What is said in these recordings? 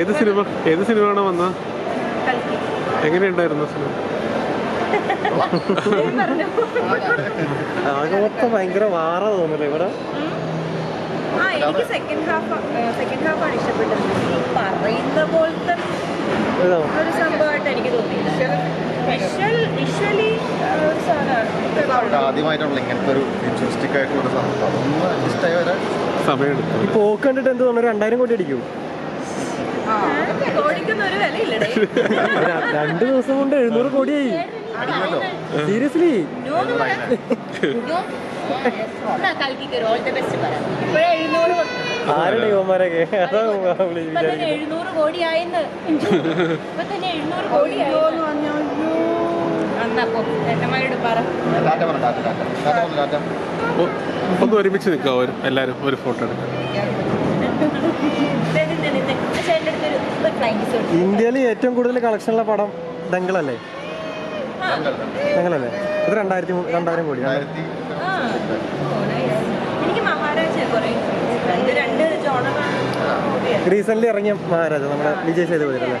ഏത് സിനിമ? ഏത് സിനിമയാണ് വന്ന എങ്ങനെയുണ്ടായിരുന്നു സിനിമ? പറഞ്ഞു. ആകെ മൊത്തം ഭയങ്കര വാറ തോന്നുന്നില്ല ഇവിടെ. ആ എനിക്ക് സെക്കൻഡ് ഹാഫ് സെക്കൻഡ് ഹാഫാണ് ഇഷ്ടപ്പെട്ടത്. ഈ പറയുന്ന പോലത്തെ ഒരു സംഭവമായിട്ട് എനിക്ക് തോന്നിയില്ല വിഷ്വൽ വിഷ്വലി ഒരു സാധനമാണ്. ആദ്യമായിട്ടുള്ള ഇങ്ങനത്തെ ഒരു ഫ്യൂച്ചറിസ്റ്റിക് ആയിട്ടുള്ള ഈ പോക്ക് കണ്ടിട്ട് എന്ത് തോന്നുന്നു? രണ്ടായിരം കോടി അടിക്കും. രണ്ടു ഒരു വിലയില്ലടേ രണ്ട് ദിവസം കൊണ്ട് എഴുന്നൂറ് കോടിയായി. സീരിയസ്ലി. ആരുടെ യുവന്മാരൊക്കെ അതാ കോടിയായെന്ന്. എഴുന്നൂറ് കോടിയായി. ഒന്ന് ഒരുമിച്ച് നിൽക്കാം എല്ലാരും എല്ലാവരും ഒരു ഫോട്ടോ എടുക്കാം. ഇന്ത്യയിൽ ഏറ്റവും കൂടുതൽ കളക്ഷനുള്ള പടം ദംഗളല്ലേ ദംഗളല്ലേ ഇത് രണ്ടായിരത്തി രണ്ടായിരം കോടി റീസെന്റ് ഇറങ്ങിയ മഹാരാജ നമ്മുടെ വിജയ് സേതുപതി അല്ലേ?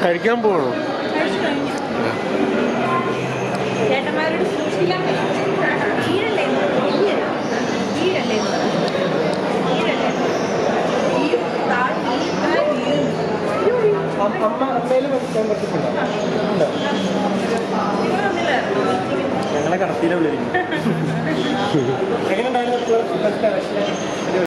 താഴ് പോകണം അമ്മ ഞങ്ങളെ കടത്തിയിലെ വിളിക്കും എങ്ങനെ ഉണ്ടായിരുന്നു